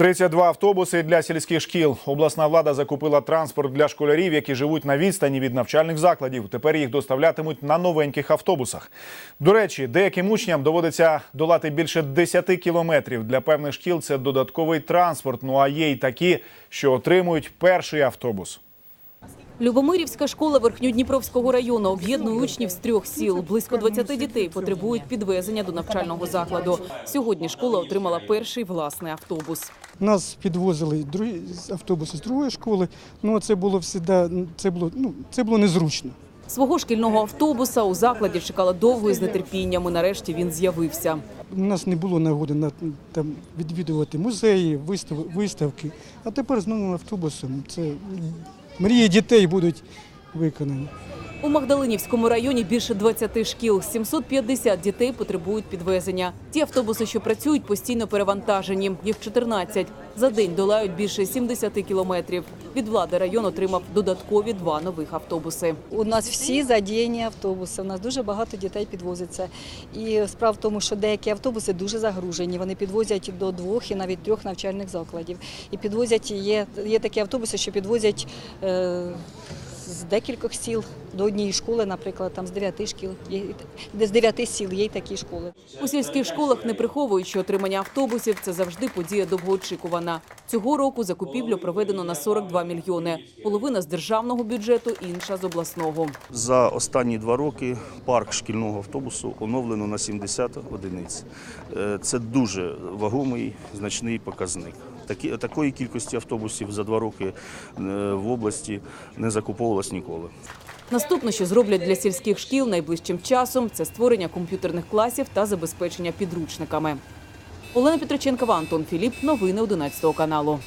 32 автобуси для сільських шкіл. Обласна влада закупила транспорт для школярів, які живуть на відстані від навчальних закладів. Тепер їх доставлятимуть на новеньких автобусах. До речі, деяким учням доводиться долати більше 10 кілометрів. Для певних шкіл це додатковий транспорт. Ну а є й такі, що отримують перший автобус. Любомирівська школа Верхньодніпровського району об'єднує учнів з трьох сіл. Близько 20 дітей потребують підвезення до навчального закладу. Сьогодні школа отримала перший власний автобус. Нас підвозили автобуси з другої школи. Ну це було всегда, це було ну це було незручно. Свого шкільного автобуса у закладі чекала довго і з нетерпінням. І нарешті він з'явився. У нас не було нагоди на там відвідувати музеї, вистав, виставки. А тепер з новим автобусом це мрії дітей будуть виконані. У Магдалинівському районі більше 20 шкіл. 750 дітей потребують підвезення. Ті автобуси, що працюють, постійно перевантажені. Їх 14. За день долають більше 70 кілометрів. Від влади район отримав додаткові два нових автобуси. У нас всі задіяні автобуси. У нас дуже багато дітей підвозиться. І справа в тому, що деякі автобуси дуже загружені. Вони підвозять до двох і навіть трьох навчальних закладів. І підвозять є, є такі автобуси, що підвозять. Е, з декількох сіл до однієї школи, наприклад, там з дев'яти шкіл, є, де з дев'яти сіл є й такі школи. У сільських школах не приховують, що отримання автобусів це завжди подія довгоочікувана. Цього року закупівлю проведено на 42 мільйони. Половина з державного бюджету, інша з обласного. За останні два роки парк шкільного автобусу оновлено на 70 одиниць. Е, Це дуже вагомий, значний показник. Такі, такої кількості автобусів за два роки е, в області не закуповувалось ніколи. Наступне, що зроблять для сільських шкіл найближчим часом, це створення комп'ютерних класів та забезпечення підручниками. Олена Петриченкова, Антон Філіп. Новини 11 каналу.